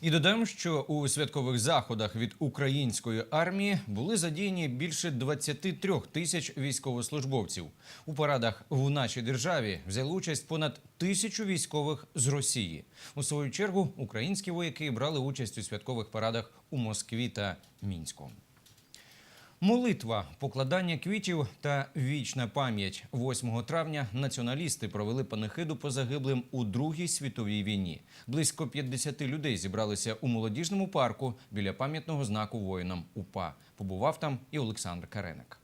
І додам, що у святкових заходах від української армії були задіяні більше 23 тисяч військовослужбовців. У парадах в нашій державі взяли участь понад тисячу військових з Росії. У свою чергу українські вояки брали участь у святкових парадах у Москві та Мінську. Молитва, покладання квітів та вічна пам'ять 8 травня націоналісти провели панихиду по загиблим у Другій світовій війні. Близько 50 людей зібралися у молодіжному парку біля пам'ятного знаку воїнам УПА. Побував там і Олександр Кареник.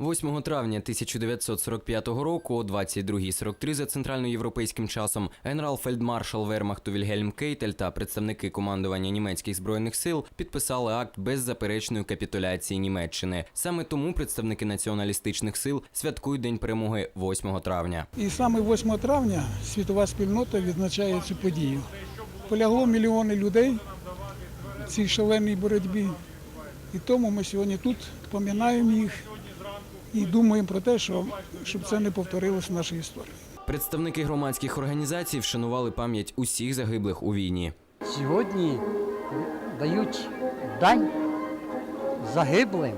8 травня 1945 року о 22.43 за центральноєвропейським часом генерал-фельдмаршал Вермахту Вільгельм Кейтель та представники командування німецьких збройних сил підписали акт беззаперечної капітуляції Німеччини. Саме тому представники націоналістичних сил святкують День перемоги 8 травня. І саме 8 травня світова спільнота відзначає цю подію. Полягло мільйони людей в цій шаленій боротьбі. І тому ми сьогодні тут пам'ятаємо їх і думаємо про те, що, щоб це не повторилось в нашій історії. Представники громадських організацій вшанували пам'ять усіх загиблих у війні. Сьогодні дають дань загиблим.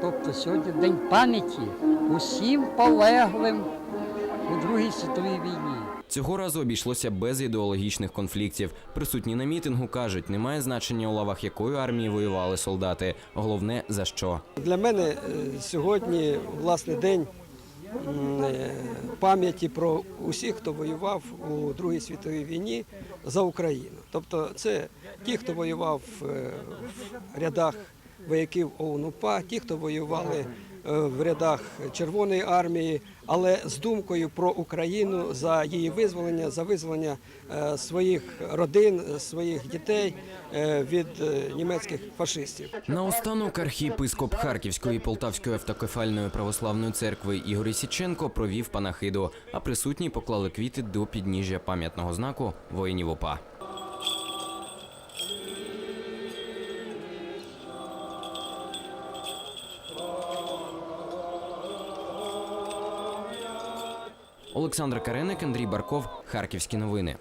Тобто сьогодні день пам'яті усім полеглим у Другій світовій війні. Цього разу обійшлося без ідеологічних конфліктів. Присутні на мітингу кажуть, немає значення у лавах якої армії воювали солдати. Головне за що. Для мене е, сьогодні власне день е, пам'яті про усіх, хто воював у Другій світовій війні за Україну. Тобто це ті, хто воював е, в рядах вояків ОУН-УПА, ті, хто воювали в рядах Червоної армії, але з думкою про Україну за її визволення, за визволення е, своїх родин, своїх дітей е, від е, німецьких фашистів. Наостанок архієпископ Харківської Полтавської автокефальної православної церкви Ігор Січенко провів панахиду, а присутні поклали квіти до підніжжя пам'ятного знаку воїнів ОПА. Олександр Кареник, Андрій Барков, Харківські новини.